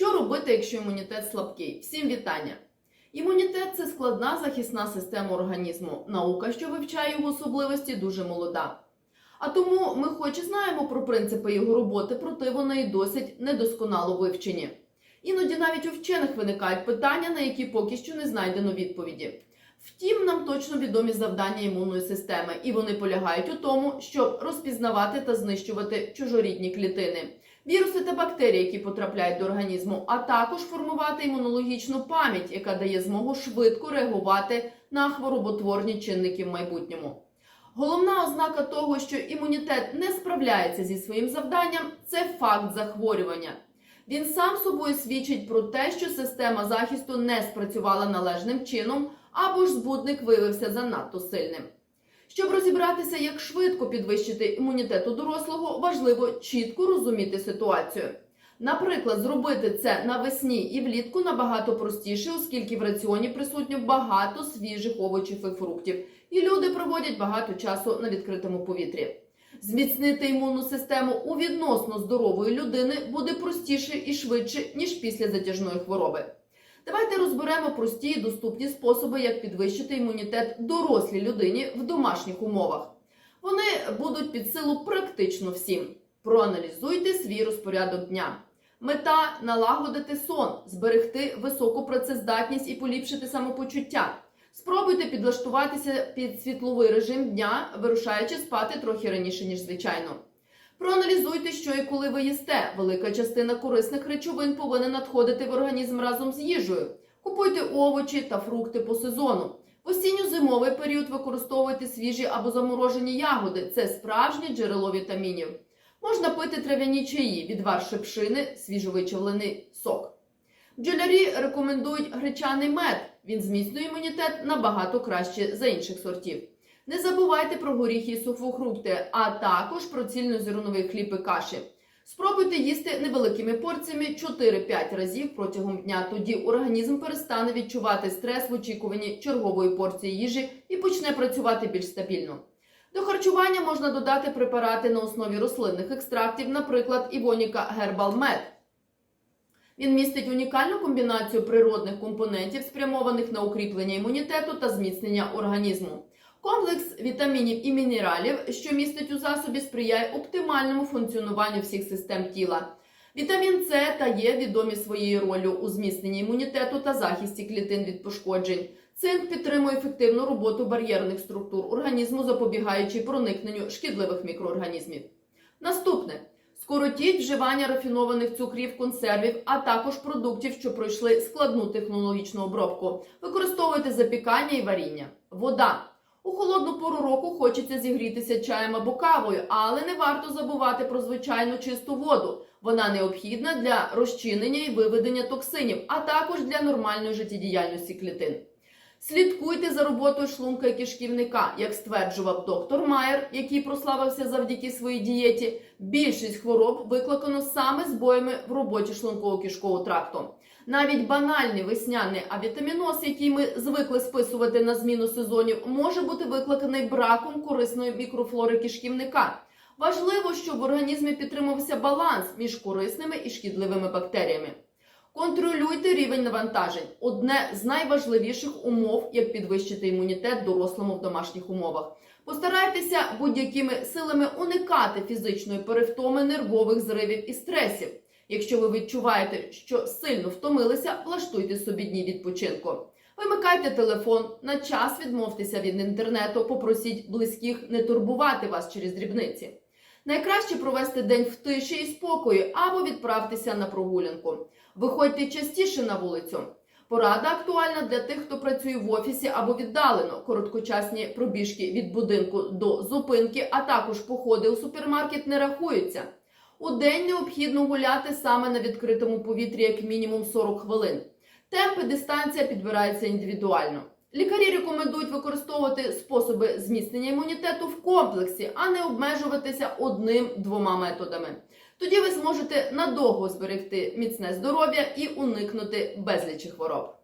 Що робити, якщо імунітет слабкий? Всім вітання! Імунітет це складна захисна система організму. Наука, що вивчає його особливості, дуже молода. А тому ми хоч і знаємо про принципи його роботи, проте вони і досить недосконало вивчені. Іноді навіть у вчених виникають питання, на які поки що не знайдено відповіді. Втім, нам точно відомі завдання імунної системи, і вони полягають у тому, щоб розпізнавати та знищувати чужорідні клітини, віруси та бактерії, які потрапляють до організму, а також формувати імунологічну пам'ять, яка дає змогу швидко реагувати на хвороботворні чинники в майбутньому. Головна ознака того, що імунітет не справляється зі своїм завданням, це факт захворювання. Він сам собою свідчить про те, що система захисту не спрацювала належним чином або ж збудник виявився занадто сильним. Щоб розібратися, як швидко підвищити імунітет у дорослого, важливо чітко розуміти ситуацію. Наприклад, зробити це навесні і влітку набагато простіше, оскільки в раціоні присутньо багато свіжих овочів і фруктів, і люди проводять багато часу на відкритому повітрі. Зміцнити імунну систему у відносно здорової людини буде простіше і швидше, ніж після затяжної хвороби. Давайте розберемо прості і доступні способи, як підвищити імунітет дорослій людині в домашніх умовах. Вони будуть під силу практично всім. Проаналізуйте свій розпорядок дня. Мета налагодити сон, зберегти високу працездатність і поліпшити самопочуття. Спробуйте підлаштуватися під світловий режим дня, вирушаючи спати трохи раніше, ніж звичайно. Проаналізуйте, що і коли ви їсте. Велика частина корисних речовин повинна надходити в організм разом з їжею. Купуйте овочі та фрукти по сезону. В осінньо-зимовий період використовуйте свіжі або заморожені ягоди. Це справжнє джерело вітамінів. Можна пити трав'яні чаї, відвар шипшини, свіжовичавлений сок. Бджолярі рекомендують гречаний мед. Він зміцнює імунітет набагато краще за інших сортів. Не забувайте про горіхи і сухофрукти, а також про цільнозерновий хліб і каші. Спробуйте їсти невеликими порціями 4-5 разів протягом дня. Тоді організм перестане відчувати стрес в очікуванні чергової порції їжі і почне працювати більш стабільно. До харчування можна додати препарати на основі рослинних екстрактів, наприклад, Івоніка Herbal Med. Він містить унікальну комбінацію природних компонентів, спрямованих на укріплення імунітету та зміцнення організму. Комплекс вітамінів і мінералів, що містить у засобі, сприяє оптимальному функціонуванню всіх систем тіла. Вітамін С та Є відомі своєю ролью у зміцненні імунітету та захисті клітин від пошкоджень. Цинк підтримує ефективну роботу бар'єрних структур організму, запобігаючи проникненню шкідливих мікроорганізмів. Наступне скоротіть вживання рафінованих цукрів, консервів, а також продуктів, що пройшли складну технологічну обробку. Використовуйте запікання і варіння. Вода. У холодну пору року хочеться зігрітися чаєм або кавою, але не варто забувати про звичайну чисту воду. Вона необхідна для розчинення і виведення токсинів, а також для нормальної життєдіяльності клітин. Слідкуйте за роботою шлунка і кишківника, як стверджував доктор Майер, який прославився завдяки своїй дієті. Більшість хвороб викликано саме збоями в роботі шлунково-кишкового тракту. Навіть банальний весняний авітаміноз, який ми звикли списувати на зміну сезонів, може бути викликаний браком корисної мікрофлори кишківника. Важливо, щоб в організмі підтримувався баланс між корисними і шкідливими бактеріями. Контролюйте рівень навантажень одне з найважливіших умов, як підвищити імунітет дорослому в домашніх умовах. Постарайтеся будь-якими силами уникати фізичної перевтоми, нервових зривів і стресів. Якщо ви відчуваєте, що сильно втомилися, влаштуйте собі дні відпочинку. Вимикайте телефон, на час відмовтеся від інтернету, попросіть близьких не турбувати вас через дрібниці. Найкраще провести день в тиші і спокої або відправтеся на прогулянку. Виходьте частіше на вулицю. Порада актуальна для тих, хто працює в офісі або віддалено, короткочасні пробіжки від будинку до зупинки, а також походи у супермаркет не рахуються. У день необхідно гуляти саме на відкритому повітрі як мінімум 40 хвилин. Темп і дистанція підбираються індивідуально. Лікарі рекомендують використовувати способи зміцнення імунітету в комплексі, а не обмежуватися одним-двома методами. Тоді ви зможете надовго зберегти міцне здоров'я і уникнути безлічі хвороб.